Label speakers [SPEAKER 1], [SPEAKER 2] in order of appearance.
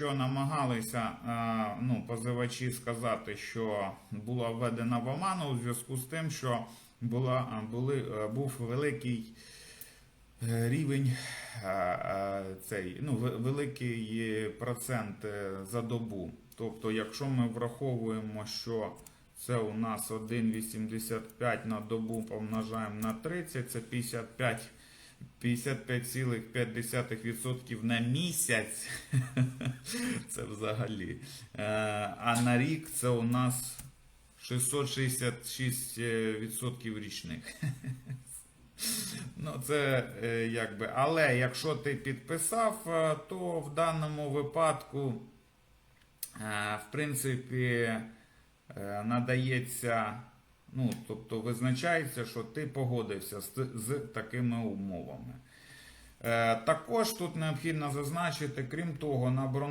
[SPEAKER 1] що намагалися е, ну, позивачі сказати, що була введена в оману у зв'язку з тим, що була, е, були, е, був великий рівень цей, ну, великий процент за добу. Тобто, якщо ми враховуємо, що це у нас 1,85 на добу помножаємо на 30, це 55 55,5% на місяць. Це взагалі. Е, А на рік це у нас 666% річних. Ну, це е, якби. Але якщо ти підписав, е, то в даному випадку, в принципі, надається, ну, тобто визначається, що ти погодився з, з такими умовами. Е, Також тут необхідно зазначити, крім того, на обґрунтування